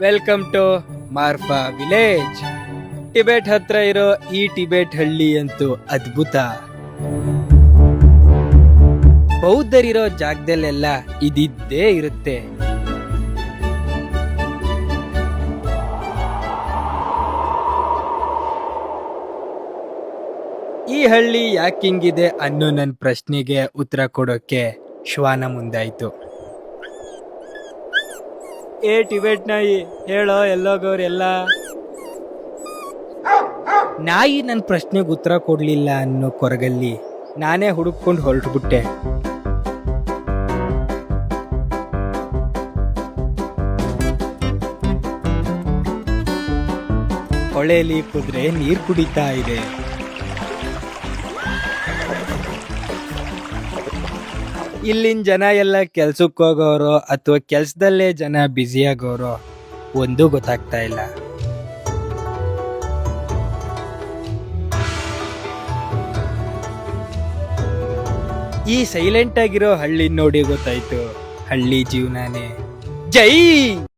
Welcome to Marpha village Tibet ಹತ್ರ ಇರೋ ಈ ಟಿಬೆಟ್ ಹಳ್ಳಿ ಅಂತೂ ಅದ್ಭುತ. ಬೌದ್ಧರಿರೋ ಜಾಗದಲ್ಲೆಲ್ಲ ಇದಿದ್ದೇ ಇರುತ್ತೆ. ಈ ಹಳ್ಳಿ ಯಾಕಿಂಗಿದೆ ಅನ್ನೋ ನನ್ನ ಪ್ರಶ್ನೆಗೆ ಉತ್ತರ ಕೊಡೋಕೆ ಶ್ವಾನ ಮುಂದಾಯ್ತು. ಏ ಟಿಬೆಟ್ ನಾಯಿ ಹೇಳೋ ಎಲ್ಲೋಗೋರೆಲ್ಲ ನಾಯಿ ನನ್ನ ಪ್ರಶ್ನೆಗೆ ಉತ್ತರ ಕೊಡಲಿಲ್ಲ ಅನ್ನೋ ಕೊರಗಲ್ಲಿ ನಾನೇ ಹುಡುಕೊಂಡು ಹೊರಟುಬಿಟ್ಟೆ. ಹೊಳೆಲಿ ಕುದುರೆ ನೀರು ಕುಡಿತಾ ಇದೆ. ಇಲ್ಲಿನ ಜನ ಎಲ್ಲ ಕೆಲ್ಸಕ್ಕೆ ಹೋಗೋರು ಅಥವಾ ಕೆಲ್ಸದಲ್ಲೇ ಜನ ಬ್ಯುಸಿ ಆಗೋರು ಒಂದೂ ಗೊತ್ತಾಗ್ತಾ ಇಲ್ಲ. ಈ ಸೈಲೆಂಟ್ ಆಗಿರೋ ಹಳ್ಳಿ ನೋಡಿ ಗೊತ್ತಾಯ್ತು. ಹಳ್ಳಿ ಜೀವನಾನೇ. ಜೈ